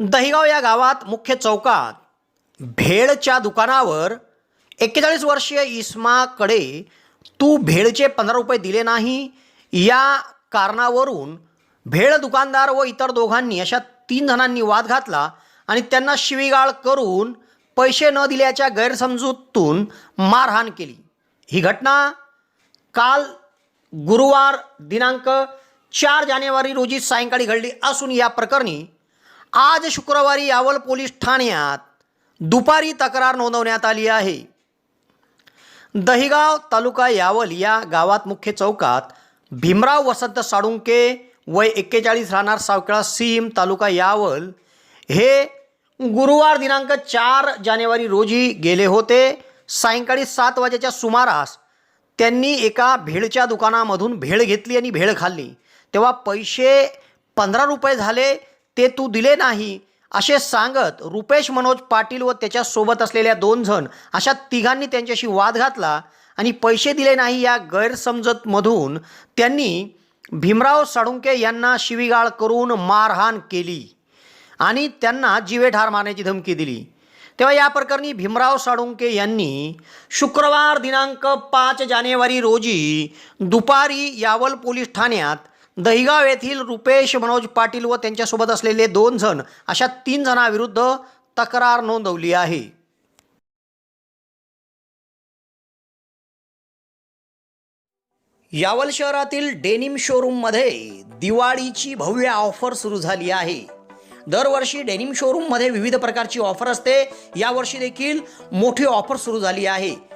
दहिगाव या गावात मुख्य चौकात भेळच्या दुकानावर एक्केचाळीस वर्षीय इस्माकडे तू भेळचे पंधरा रुपये दिले नाही. या कारणावरून भेळ दुकानदार व इतर दोघांनी अशा तीन जणांनी वाद घातला आणि त्यांना शिवीगाळ करून पैसे न दिल्याच्या गैरसमजूतून मारहाण केली. ही घटना काल गुरुवार दिनांक चार जानेवारी रोजी सायंकाळी घडली असून या प्रकरणी आज शुक्रवारी यावल पोलीस ठाण्यात दुपारी तक्रार नोंदवण्यात आली आहे. दहिगाव तालुका यावल या गावात मुख्य चौकात भीमराव वसंत साळुंके वय एक्केचाळीस राहणार सावखेळा सीम तालुका यावल हे गुरुवार दिनांक चार जानेवारी रोजी गेले होते. सायंकाळी सात वाजेच्या सुमारास त्यांनी एका भेळच्या दुकानामधून भेळ घेतली आणि भेळ खाल्ली. तेव्हा पैसे पंधरा रुपये झाले. ते तू दिले नाही असे सांगत रुपेश मनोज पाटील व त्याच्यासोबत असलेल्या दोन जण अशा तिघांनी त्यांच्याशी वाद घातला आणि पैसे दिले नाही या गैरसमजतमधून त्यांनी भीमराव साळुंके यांना शिवीगाळ करून मारहाण केली आणि त्यांना जीवेठार मारण्याची धमकी दिली. तेव्हा या प्रकरणी भीमराव साळुंके यांनी शुक्रवार दिनांक पाच जानेवारी रोजी दुपारी यावल पोलीस ठाण्यात दहिगाव येथील रुपेश मनोज पाटील व त्यांच्यासोबत असलेले दोन जण अशा तीन जणांविरुद्ध तक्रार नोंदवली आहे. यावल शहरातील डेनिम शोरूममध्ये दिवाळीची भव्य ऑफर सुरू झाली आहे. दरवर्षी डेनिम शोरूममध्ये विविध प्रकारची ऑफर असते. यावर्षी देखील मोठी ऑफर सुरू झाली आहे.